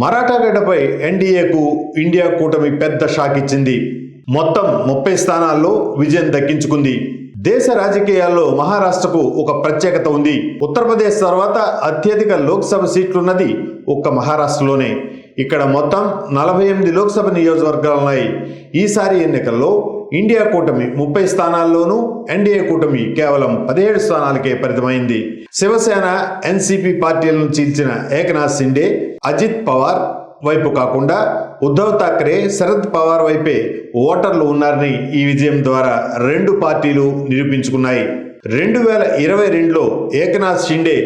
మరాఠాగడ్డపై ఎన్డీఏకు India కూటమి పెద్ద shock ఇచ్చింది. మొత్తం ముప్పై స్థానాల్లో విజయం దక్కించుకుంది. దేశ రాజకీయాల్లో మహారాష్ట్రకు ఒక ప్రత్యేకత ఉంది. ఉత్తరప్రదేశ్ తర్వాత అత్యధిక లోక్సభ సీట్లున్నది ఒక్క మహారాష్ట్రలోనే. ఇక్కడ మొత్తం నలభై ఎనిమిది లోక్సభ నియోజకవర్గాలున్నాయి. ఈసారి ఎన్నికల్లో ఇండియా కూటమి ముప్పై స్థానాల్లోనూ ఎన్డీఏ కూటమి కేవలం పదిహేడు స్థానాలకే పరిమితమైంది. శివసేన ఎన్సీపీ పార్టీలను చీల్చిన ఏకనాథ్ సిండే అజిత్ పవార్ వైపు కాకుండా ఉద్ధవ్ థాక్రే శరద్ పవార్ వైపే ఓటర్లు ఉన్నారని ఈ విజయం ద్వారా రెండు పార్టీలు నిరూపించుకున్నాయి. రెండు వేల ఇరవై రెండులో ఏకనాథ్ షిండే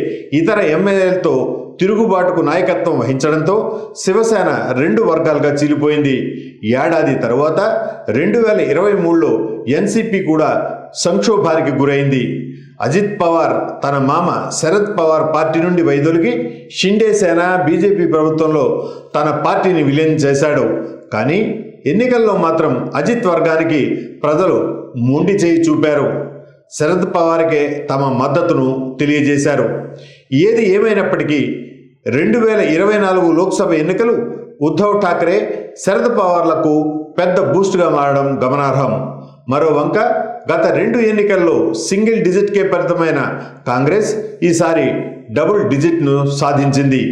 ఇతర ఎమ్మెల్యేలతో తిరుగుబాటుకు నాయకత్వం వహించడంతో శివసేన రెండు వర్గాలుగా చీలిపోయింది. ఏడాది తరువాత రెండు వేల ఇరవై మూడులో ఎన్సీపీ కూడా సంక్షోభానికి గురైంది. అజిత్ పవార్ తన మామ శరద్ పవార్ పార్టీ నుండి వైదొలిగి షిండే సేన బీజేపీ ప్రభుత్వంలో తన పార్టీని విలీనం చేశాడు. కానీ ఎన్నికల్లో మాత్రం అజిత్ వర్గానికి ప్రజలు మొండి చేయి చూపారు. శరద్ పవార్కే తమ మద్దతును తెలియజేశారు. ఏది ఏమైనప్పటికీ రెండు వేల ఇరవై నాలుగు లోక్సభ ఎన్నికలు ఉద్ధవ్ ఠాక్రే శరద్ పవార్లకు పెద్ద బూస్ట్గా మారడం గమనార్హం. మరో వంక గత రెండు ఎన్నికల్లో సింగిల్ డిజిట్కే పరితమైన కాంగ్రెస్ ఈసారి డబుల్ డిజిట్ను సాధించింది.